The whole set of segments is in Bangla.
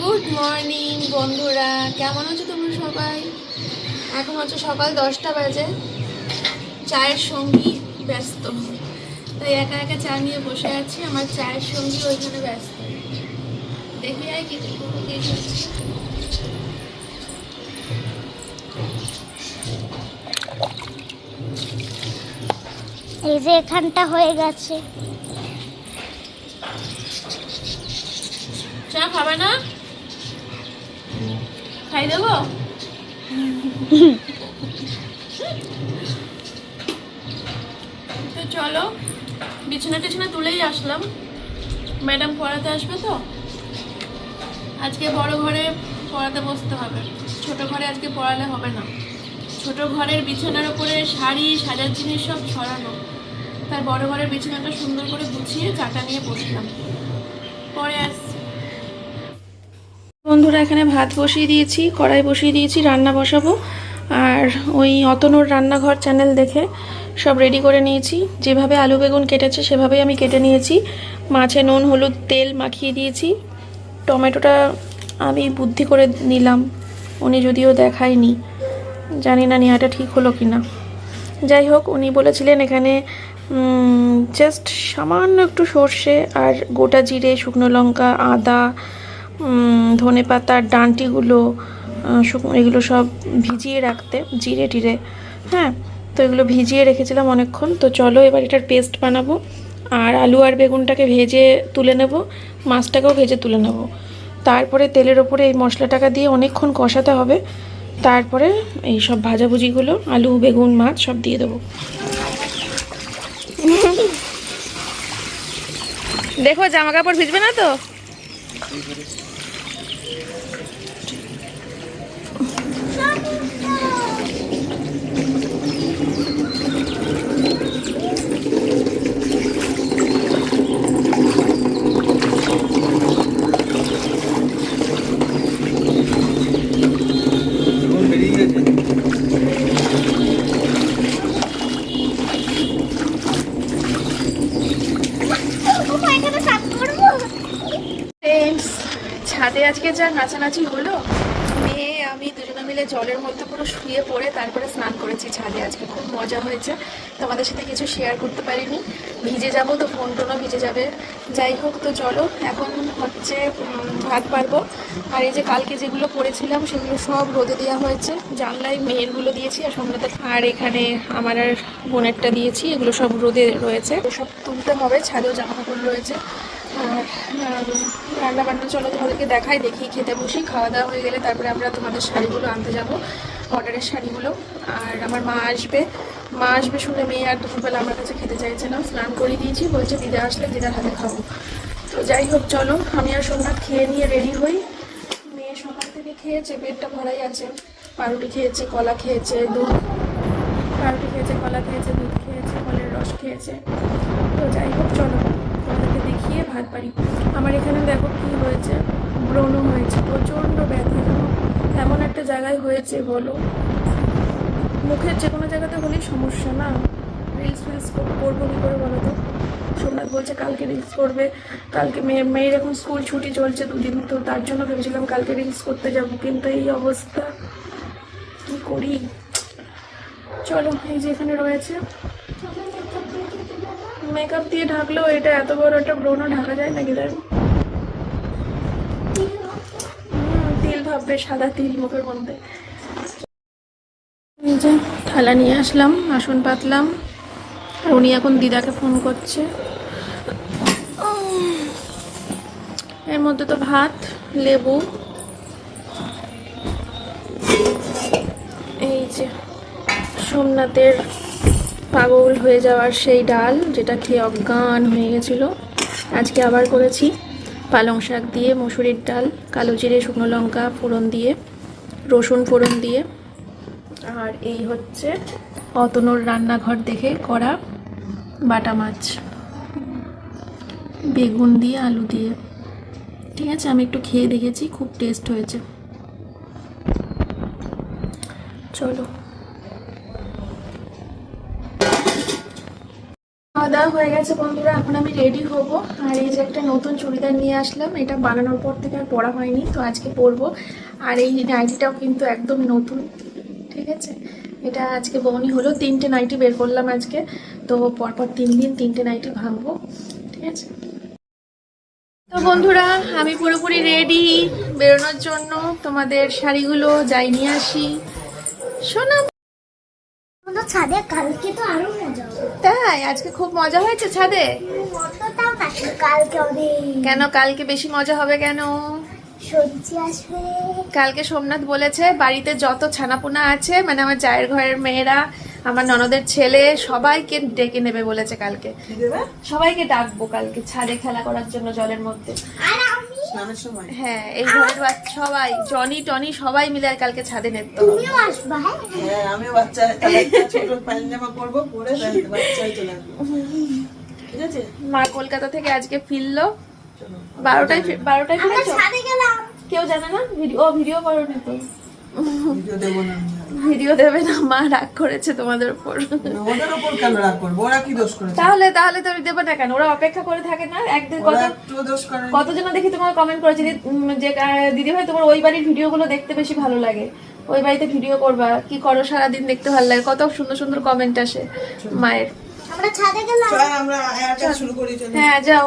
গুড মর্নিং বন্ধুরা। কেমন আছো তোমরা সবাই? এখন হচ্ছে সকাল দশটা বাজে। চায়ের সঙ্গী ব্যস্ত। তাই একা একা চা নিয়ে বসে আছি। আমার চায়ের সঙ্গী ওইখানে ব্যস্ত। দেখি আয় কি কি এই যে এখানটা হয়ে গেছে। চা খাবে না? তো চলো, বিছানা টিছানা তুলেই আসলাম। ম্যাডাম পড়াতে আসবে তো? আজকে বড় ঘরে পড়াতে বসতে হবে। ছোট ঘরে আজকে পড়ালে হবে না। ছোট ঘরের বিছানার উপরে শাড়ি, সাজার জিনিস সব ছড়ানো। তার বড় ঘরের বিছানাটা সুন্দর করে গুছিয়ে চাটা নিয়ে বসলাম। পরে আসছি। বন্ধুরা, এখানে ভাত বসিয়ে দিয়েছি, কড়াই বসিয়ে দিয়েছি, রান্না বসাবো। আর ওই অতনুর রান্নাঘর চ্যানেল দেখে সব রেডি করে নিয়েছি। যেভাবে আলু বেগুন কেটেছে, সেভাবেই আমি কেটে নিয়েছি। মাছে নুন, হলুদ, তেল মাখিয়ে দিয়েছি। টমেটোটা আমি বুদ্ধি করে নিলাম, উনি যদিও দেখায়নি। জানি না নেওয়াটা ঠিক হলো কি না যাই হোক, উনি বলেছিলেন এখানে জাস্ট সামান্য একটু সর্ষে আর গোটা জিরে, শুকনো লঙ্কা, আদা ধনে পাতার শুকনো, এগুলো সব ভিজিয়ে রাখতে, জিরে টিরে। হ্যাঁ তো এগুলো ভিজিয়ে রেখেছিলাম অনেকক্ষণ। তো চলো এবার এটার পেস্ট বানাবো। আর আলু আর বেগুনটাকে ভেজে তুলে নেব, মাছটাকেও ভেজে তুলে নেব। তারপরে তেলের ওপরে এই মশলাটাকে দিয়ে অনেকক্ষণ কষাতে হবে। তারপরে এই সব ভাজাভুজিগুলো, আলু, বেগুন, মাছ সব দিয়ে দেবো। দেখো জামা কাপড় ভিজবে না তো ওমা, এখানে সাপ করব ফ্রেন্ডস ছাদে আজকে যা নাচানাচি হলো মেয়ে আমি দুজনে মিলে জলের মধ্যে পুরো শুয়ে পড়ে তারপরে স্নান করেছি ছাদে। আজকে খুব মজা হয়েছে। তোমাদের সাথে কিছু শেয়ার করতে পারিনি। ভিজে যাব তো ফোন টোনও ভিজে যাবে। যাই হোক তো চলো, এখন হচ্ছে ভাত পারব। আর এই যে কালকে যেগুলো করেছিলাম, সেগুলো সব রোদে দেওয়া হয়েছে। জানলায় মেয়েরগুলো দিয়েছি আর সন্ধ্যাতে আর এখানে আমার আর বোনেরটা দিয়েছি। এগুলো সব রোদে রয়েছে। সব তুলতে হবে, ছাদেও জামা কাপড় রয়েছে। আর রান্না বান্না চলো তোমাদেরকে দেখাই, দেখি খেতে বসি, খাওয়া দাওয়া হয়ে গেলে তারপরে আমরা তোমাদের শাড়িগুলো আনতে যাব অর্ডারের শাড়িগুলো। আর আমার মা আসবে মা আসবে শুনে মেয়ে আর দুপুরবেলা আমার কাছে খেতে চাইছে না, স্নান করিয়ে দিয়েছি, বলছে দিদা আসলে দিদার হাতে খাব। তো যাই হোক, চলো, আমি আর সোমনাথ খেয়ে নিয়ে রেডি হই। মেয়ে সকাল থেকে খেয়েছে, পেটটা ভরাই আছে, পাউরুটি খেয়েছে, কলা খেয়েছে, দুধ। পাউরুটি খেয়েছে, কলা খেয়েছে, দুধ খেয়েছে ফলের রস খেয়েছে। তো যাই হোক, চলো। তোমাদেরকে দেখিয়ে ভাত পারি। আমার এখানে দেখো কি হয়েছে? ব্রণ হয়েছে, প্রচণ্ড ব্যথা। এমন একটা জায়গায় হয়েছে, বলো। মুখের যে কোনো জায়গাতে হলেই সমস্যা না? রিলস ফিলস করব কী করে বলো তো? সোমনাথ বলছে কালকে রিলস করবে। কালকে মেয়ে মেয়ের এখন স্কুল ছুটি চলছে দুদিন, তো তার জন্য ভেবেছিলাম কালকে রিলস করতে যাব, কিন্তু এই অবস্থা। কি করি? চলো, এই যে এখানে রয়েছে। মেকআপ দিয়ে ঢাকলেও এটা এত বড় একটা ব্রণ ঢাকা যায় নাকি দেখ তিল ভাববে, সাদা তিল মুখের মধ্যে। যে থালা নিয়ে আসলাম, আসন পাতলাম। আর উনি এখন দিদাকে ফোন করছে। এর মধ্যে তো ভাত, লেবু। এই যে সোমনাথের পাগল হয়ে যাওয়ার সেই ডাল যেটা খেয়ে অজ্ঞান হয়ে গেছিল। আজকে আবার করেছি পালং শাক দিয়ে মুসুরির ডাল, কালো জিরে, শুকনো লঙ্কা ফোড়ন দিয়ে, রসুন ফোড়ন দিয়ে। আর এই হচ্ছে অতনুর রান্নাঘর দেখে করা বাটা মাছ। বেগুন দিয়ে, আলু দিয়ে। ঠিক আছে, আমি একটু খেয়ে দেখেছি, খুব টেস্ট হয়েছে। চলো। খাওয়া দাওয়া হয়ে গেছে, বন্ধুরা। এখন আমি রেডি হব। আর এই যে একটা নতুন চুড়িদার নিয়ে আসলাম, এটা বানানোর পর থেকে আর পরা হয়নি, তো আজকে পরবো। আর এই নাইটিটাও কিন্তু একদম নতুন, ঠিক আছে? এটা আজকে বৌনি হলো, তিনটে নাইটি বের করলাম আজকে। তো পরপর তিন দিন তিনটে নাইটি ভাঙবো, ঠিক আছে? তো বন্ধুরা, আমি পুরোপুরি রেডি বেরোনোর জন্য তোমাদের শাড়িগুলো যাই নিয়ে আসি। শোনা তো ছাদে কালকে তো আরও মজা হবে। তাই? আজকে খুব মজা হয়েছে ছাদে? অতটাও কালকে অনেক কেন কালকে বেশি মজা হবে কেন? সবজি আসবে। কালকে সোমনাথ বলেছে বাড়িতে যত ছানাপোনা আছে মানে আমার জায়ের ঘরের মেয়েরা আমার ননদের ছেলে সবাইকে ডেকে নেবে বলেছে কালকে। সবাইকে ডাকবো কালকে ছাদে খেলা করার জন্য জলের মধ্যে। আর আমি? স্নানের সময়? হ্যাঁ এই ঘরের বাচ্চা সবাই জনি টনি সবাই মিলে আর কালকে ছাদে নেতো হ্যাঁ? হ্যাঁ আমিও বাচ্চা ছোট পায়জামা পরবো পরে বাচ্চাই চলে ঠিক আছে? মা কলকাতা থেকে আজকে ফিরলো। বারোটায় বারোটায় ফিরেছো? কেউ জানে না? ভিডিও ও ভিডিও করোনি তো। ভিডিও দেবো না। আমি। ভিডিও দেবে না মা রাগ করেছে তোমাদের উপর। ওদের ওপর কেন রাগ করব? ওরা কি দোষ করেছে? তাহলে তাহলে তুমি দেবে না কেন? ওরা অপেক্ষা করে থাকে না। একদিন কত একটু দোষ করে কতজন দেখি তোমার কমেন্ট করেছে যে, যে দিদি ভাই তোমার ওই বাড়ির ভিডিওগুলো দেখতে বেশি ভালো লাগে। ওই বাড়িতে ভিডিও করবা কি করো সারাদিন দেখতে ভালো লাগে। কত সুন্দর সুন্দর কমেন্ট আসে মায়ের। আমরা ছাদে গেলাম। চল আমরা শুরু করি চলো। হ্যাঁ যাও।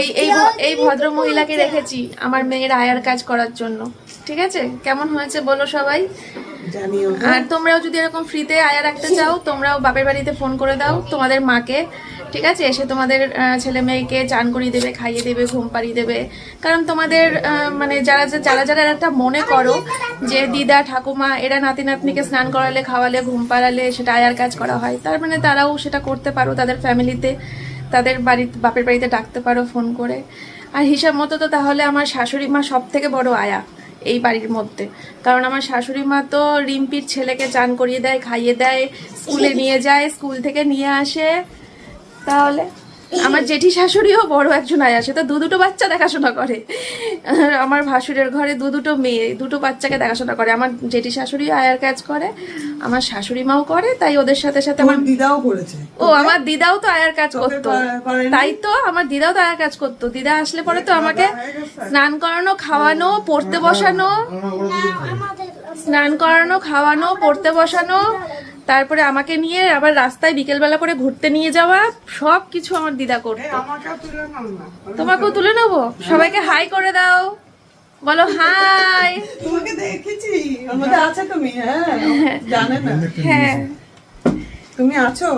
এই এই এই ভদ্র মহিলাকে রেখেছি আমার মেয়ের আয়ার কাজ করার জন্য। ঠিক আছে? কেমন হয়েছে বলো সবাই? আর তোমরাও যদি এরকম ফ্রিতে আয়া রাখতে চাও, তোমরাও বাপের বাড়িতে ফোন করে দাও তোমাদের মাকে, ঠিক আছে? এসে তোমাদের ছেলে মেয়েকে চান করিয়ে দেবে, খাইয়ে দেবে, ঘুম পাড়িয়ে দেবে। কারণ তোমাদের মানে যারা যারা যারা একটা মনে করো যে দিদা, ঠাকুমা, এরা নাতি নাতনিকে স্নান করালে, খাওয়ালে, ঘুম পাড়ালে, সেটা আয়ার কাজ করা হয়, তার মানে তারাও সেটা করতে পারো তাদের ফ্যামিলিতে তাদের বাড়িতে, বাপের বাড়িতে ডাকতে পারো ফোন করে। আর হিসাব মতো তো তাহলে আমার শাশুড়ি মা সব থেকে বড় আয়া। এই বাড়ির মধ্যে। কারণ আমার শাশুড়ি মা তো রিম্পির ছেলেকে চান করিয়ে দেয় খাইয়ে দেয় স্কুলে নিয়ে যায় স্কুল থেকে নিয়ে আসে। তাহলে? আমার জেঠি শাশুড়িও বড় একজন আয় আসে তো দু দুটো বাচ্চা দেখাশোনা করে। আমার ভাসুরের ঘরে দু দুটো মেয়ে দুটো বাচ্চাকে দেখাশোনা করে। আমার জেঠি শাশুড়ি আয়ার কাজ করে আমার শাশুড়ি মাও করে তাই ওদের সাথে সাথে আমার দিদাও করেছে? ও আমার দিদাও তো আয়ার কাজ করতো। তাই তো আমার দিদাও তো আয়ার কাজ করতো। দিদা আসলে পরে তো আমাকে স্নান করানো খাওয়ানো পড়তে বসানো স্নান করানো খাওয়ানো পড়তে বসানো তারপরে আমাকে নিয়ে আবার রাস্তায় বিকেলবেলা করে ঘুরতে নিয়ে যাওয়া সব কিছু আমার দিদা করতো। তোমাকেও তুলে নেব? সবাইকে হাই করে দাও। বলো হাই তোমাকে দেখেছি। তুমি হ্যাঁ? জানে না। হ্যাঁ। তুমি আছো?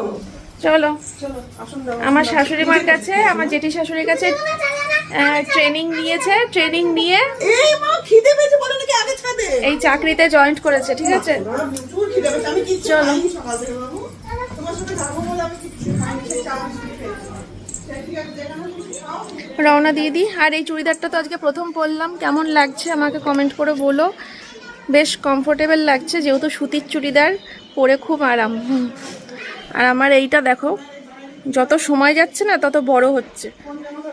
চলো। চলো আমার শাশুড়ি মার কাছে আমার জেঠি শাশুড়ির কাছে ট্রেনিং নিয়েছে ট্রেনিং নিয়ে এই মা খিদে পেয়েছে বলো নাকি আগে ছাদে এই চাকরিতে জয়েন্ট করেছে ঠিক আছে? চলো। রওনা দিয়ে দিই। আর এই চুড়িদারটা তো আজকে প্রথম পরলাম। কেমন লাগছে আমাকে কমেন্ট করে বলো। বেশ কমফোর্টেবল লাগছে যেহেতু সুতির চুড়িদার পরে খুব আরাম। আর আমার এইটা দেখো যত সময় যাচ্ছে না তত বড় হচ্ছে।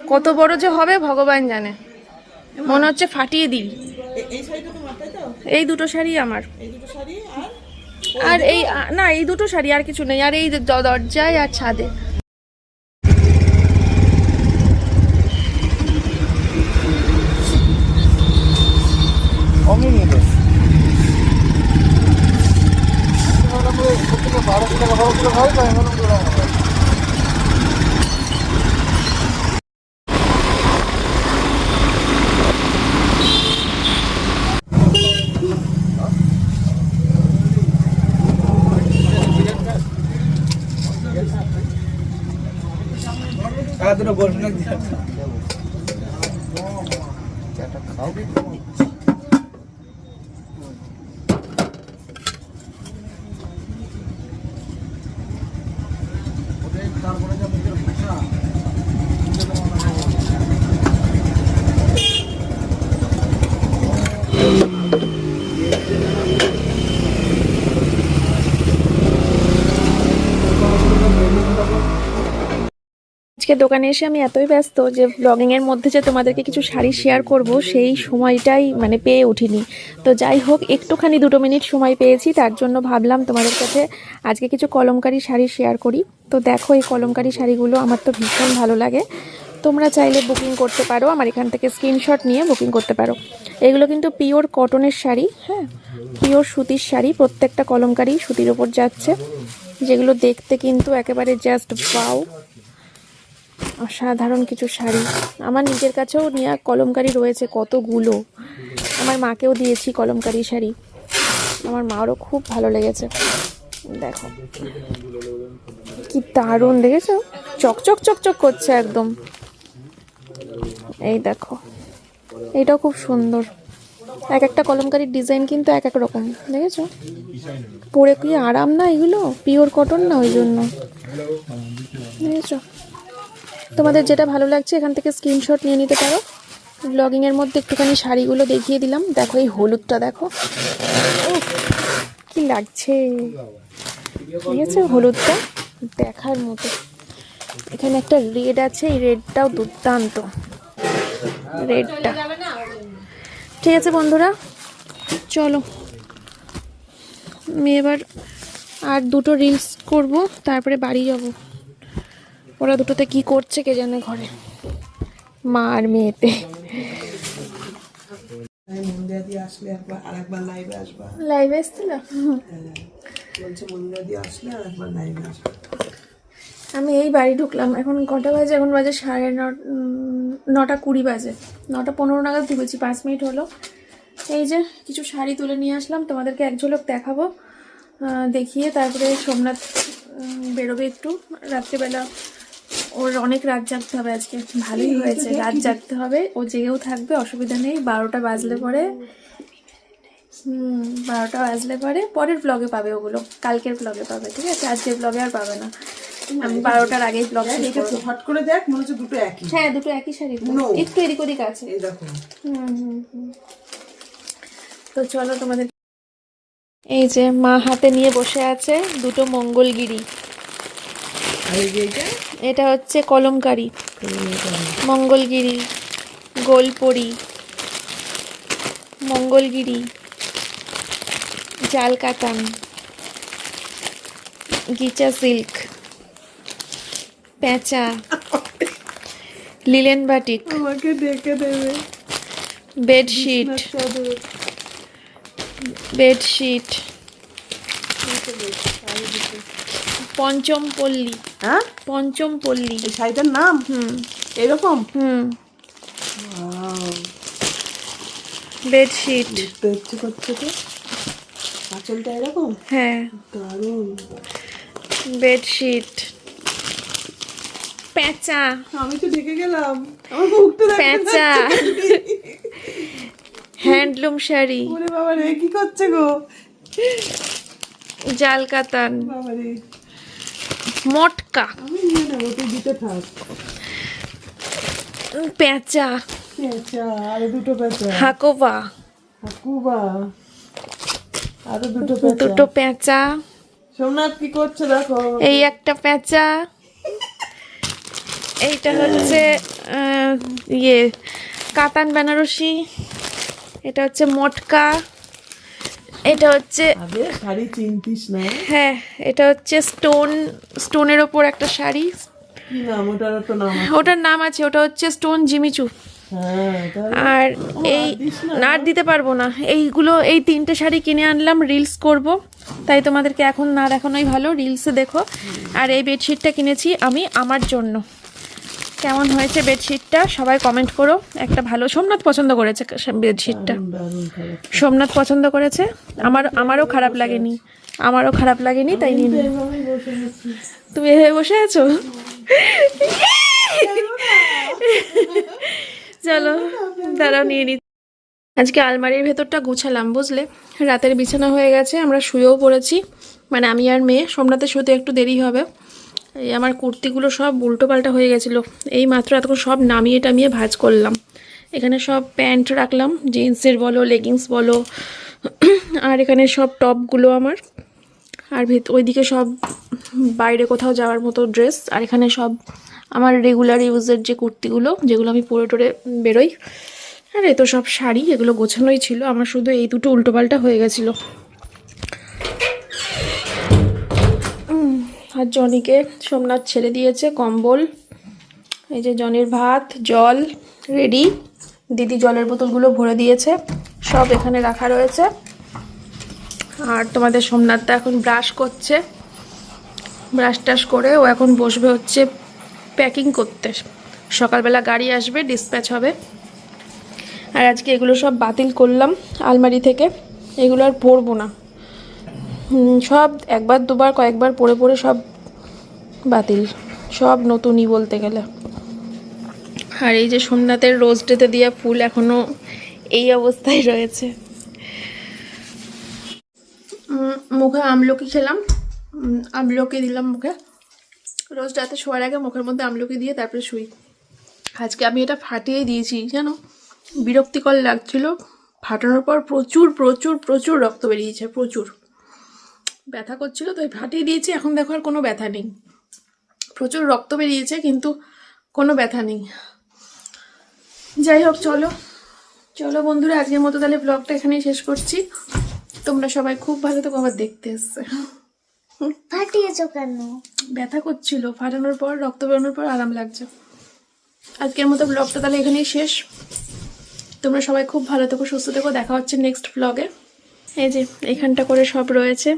কত বড় যে হবে ভগবান জানে। মনে হচ্ছে ফাটিয়ে দিই এ- এই শাড়িটা তোমার তাই তো এই দুটো শাড়ি আমার। এই দুটো শাড়ি আর আর এই না এই দুটো শাড়ি আর কিছু নেই। আর এই দরজায় আর ছাদে। আজকে দোকানে এসে আমি এতই ব্যস্ত যে ব্লগিংয়ের মধ্যে যে তোমাদেরকে কিছু শাড়ি শেয়ার করব, সেই সময়টাই মানে পেয়ে উঠিনি। তো যাই হোক, একটুখানি দুটো মিনিট সময় পেয়েছি, তার জন্য ভাবলাম তোমাদের কাছে আজকে কিছু কলমকারি শাড়ি শেয়ার করি। তো দেখো, এই কলমকারি শাড়িগুলো আমার তো ভীষণ ভালো লাগে। তোমরা চাইলে বুকিং করতে পারো, আমার এখান থেকে স্ক্রিনশট নিয়ে বুকিং করতে পারো। এগুলো কিন্তু পিওর কটনের শাড়ি হ্যাঁ? পিওর সুতির শাড়ি, প্রত্যেকটা কলমকারি সুতির ওপর যাচ্ছে। যেগুলো দেখতে কিন্তু একেবারে জাস্ট বাও অসাধারণ কিছু শাড়ি। আমার নিজের কাছেও নেওয়া কলমকারি রয়েছে কতগুলো। আমার মাকেও দিয়েছি কলমকারি শাড়ি। আমার মারও খুব ভালো লেগেছে। দেখো। কি দারুণ, দেখেছ? চকচক চকচক করছে একদম। এই দেখো। এটাও খুব সুন্দর। এক একটা কলমকারির ডিজাইন কিন্তু এক এক রকম, দেখেছ? পরে কি আরাম না এগুলো? পিওর কটন না ওই জন্য। দেখেছ? তোমাদের যেটা ভালো লাগছে, এখান থেকে স্ক্রিনশট নিয়ে নিতে পারো। ব্লগিংয়ের মধ্যে একটুখানি শাড়িগুলো দেখিয়ে দিলাম। দেখো এই হলুদটা, দেখো। কি লাগছে। ঠিক আছে হলুদটা? দেখার মতো। এখানে একটা রেড আছে, এই রেডটাও দুর্দান্ত। রেডটা। ঠিক আছে বন্ধুরা, চলো। আমি এবার আর দুটো রিলস করব, তারপরে বাড়ি যাব। ওরা দুটোতে কি করছে কে জানে ঘরে। মা আর মেয়েতে। লাইভে এসছিল? আমি এই বাড়ি ঢুকলাম। এখন কটা বাজে? এখন বাজে সাড়ে নটা কুড়ি বাজে। নটা পনেরো নাগাদ ঢুকেছি। পাঁচ মিনিট হলো। এই যে কিছু শাড়ি তুলে নিয়ে আসলাম। তোমাদেরকে এক ঝলক দেখাবো। দেখিয়ে তারপরে সোমনাথ বেরোবে একটু। রাত্রিবেলা ওর অনেক রাত জাগতে হবে আজকে। ভালোই হয়েছে রাত জাগতে হবে। ও জেগেও থাকবে অসুবিধা নেই। বারোটা বাজলে পরে হুম বারোটা বাজলে পরে পরের ব্লগে পাবে ওগুলো। কালকের ব্লগে পাবে ঠিক আছে? আজকের ব্লগে আর পাবে না। আমি বারোটার আগেই ব্লগ হট করে দেখ মনে হচ্ছে দুটো একই। হ্যাঁ দুটো একই শাড়ি একটু এদিক ওদিক আছে। হুম, হুম, হুম। তো চলো তোমাদের এই যে মা হাতে নিয়ে বসে আছে দুটো মঙ্গলগিরি। আর এই যে এটা হচ্ছে কলমকারি মঙ্গলগিরি গোলপরি মঙ্গলগিরি জাল কাতান গিচা সিল্ক পেঁচা লিলেন বাটিক আমাকে দেখে দেবে। বেডশিট বেডশিট পঞ্চম পল্লী হ্যাঁ? পঞ্চম পল্লী এই শাড়িটার নাম? হুম। এরকম? হুম। বেডশিট। দেখতে ইচ্ছে করছে তো? আঁচলটা এরকম? হ্যাঁ। দারুণ। বেডশিট। পেঁচা আমি তো ডেকে গেলাম। আমার মুখটা পেঁচা হ্যান্ডলুম শাড়ি। ওরে বাবা রে কি করছে গো? জাল কাতান। বাবা রে মটকা। পেঁচা। হাকোবা। দুটো পেঁচা। সোমনাথ কি করছে দেখো? এই একটা পেঁচা। এইটা হচ্ছে ইয়ে কাতান বেনারসি। এটা হচ্ছে মটকা। এটা হচ্ছে শাড়ি চিনতিস না? হ্যাঁ এটা হচ্ছে স্টোন স্টোনের ওপর একটা শাড়ি। ওটার নাম আছে। ওটার নাম আছে ওটা হচ্ছে স্টোন জিমিচু হ্যাঁ আর এই না। দিতে পারব না। এইগুলো এই তিনটে শাড়ি কিনে আনলাম রিলস করব। তাই তোমাদেরকে এখন না দেখানোই ভালো রিলসে দেখো। আর এই বেডশিটটা কিনেছি আমি আমার জন্য। কেমন হয়েছে বেডশিটটা? সবাই কমেন্ট করো। একটা ভালো সোমনাথ পছন্দ করেছে বেডশিটটা। সোমনাথ পছন্দ করেছে? আমার আমারও খারাপ লাগেনি। আমারও খারাপ লাগেনি তাই গেছি তুমি এভাবে বসে আছো? চলো দাঁড়াও নিয়ে নি। আজকে আলমারির ভেতরটা গুছালাম বুঝলে? রাতের বিছানা হয়ে গেছে আমরা শুয়েও পড়েছি। মানে আমি আর মেয়ে সোমনাথের শুতে একটু দেরি হবে। এই আমার কুর্তিগুলো সব উল্টো পাল্টা হয়ে গেছিল। এই মাত্র এতক্ষণ সব নামিয়ে টামিয়ে ভাজ করলাম। এখানে সব প্যান্ট রাখলাম, জিন্সের বলো, লেগিংস বলো, আর এখানে সব টপগুলো আমার। আর ভিত, ওইদিকে সব বাইরে কোথাও যাওয়ার মতো ড্রেস। আর এখানে সব আমার রেগুলার ইউজের যে কুর্তিগুলো, যেগুলো আমি পরে টরে বেরোই। আর এ তো সব শাড়ি, এগুলো গোছানোই ছিল। আমার শুধু এই দুটো উল্টোপাল্টা হয়ে গেছিল। আর জনিকে সোমনাথ ছেড়ে দিয়েছে কম্বল। এই যে জনির ভাত, জল, রেডি। দিদি জলের বোতলগুলো ভরে দিয়েছে, সব এখানে রাখা রয়েছে। আর তোমাদের সোমনাথটা এখন ব্রাশ করছে। ব্রাশ টাশ করে ও এখন বসবে হচ্ছে প্যাকিং করতে। সকালবেলা গাড়ি আসবে ডিসপ্যাচ হবে। আর আজকে এগুলো সব বাতিল করলাম আলমারি থেকে। এগুলো আর পরবো না। সব একবার দুবার, কয়েকবার পরে পরে সব বাতিল। সব নতুনই বলতে গেলে। আর এই যে সোমনাথের রোজ ডেতে দেওয়া ফুল এখনও এই অবস্থায় রয়েছে। মুখে আমলকি খেলাম। আমলকি দিলাম মুখে। রোজ রাতে শোয়ার আগে মুখের মধ্যে আমলকি দিয়ে তারপরে শুই। আজকে আমি এটা ফাটিয়ে দিয়েছি, জানো? বিরক্তিকর লাগছিল। ফাটানোর পর প্রচুর প্রচুর প্রচুর রক্ত বেরিয়েছে, প্রচুর। ব্যথা করছিল তো ফাটিয়ে দিয়েছি এখন দেখো আর কোনো ব্যথা নেই। প্রচুর রক্ত বেরিয়েছে কিন্তু কোনো ব্যথা নেই। যাই হোক চলো। চলো বন্ধুরা আজকের মতো তাহলে ব্লগটা এখানেই শেষ করছি। তোমরা সবাই খুব ভালো তো আবার দেখতে এসছে। ফাটিয়েছো কেন? ব্যথা করছিল ফাটানোর পর রক্ত বেরোনোর পর আরাম লাগছে। আজকের মতো ব্লগটা তাহলে এখানেই শেষ। তোমরা সবাই খুব ভালো থেকো সুস্থ থেকো দেখা হচ্ছে নেক্সট ব্লগে এই যে এখানটা করে সব রয়েছে।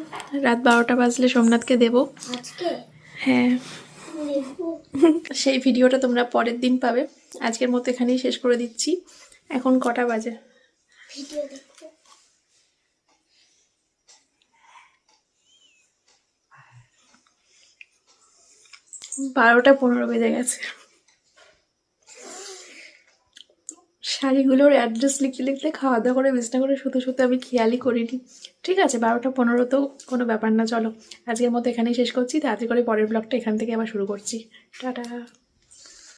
রাত বারোটা বাজলে সোমনাথকে দেবো। হ্যাঁ। সেই ভিডিওটা তোমরা পরের দিন পাবে। আজকের মতো এখানেই শেষ করে দিচ্ছি। এখন কটা বাজে? বারোটা পনেরো বেজে গেছে। শাড়িগুলোর অ্যাড্রেস লিখে লিখতে খাওয়া দাওয়া করে, বিছনা করে, শুতে শুতে আমি খেয়ালই করিনি। ঠিক আছে, বারোটা পনেরো তো কোনো ব্যাপার না, চলো। আজকের মতো এখানেই শেষ করছি। তাড়াতাড়ি করে পরের ব্লগটা এখান থেকে আবার শুরু করছি। টাটা।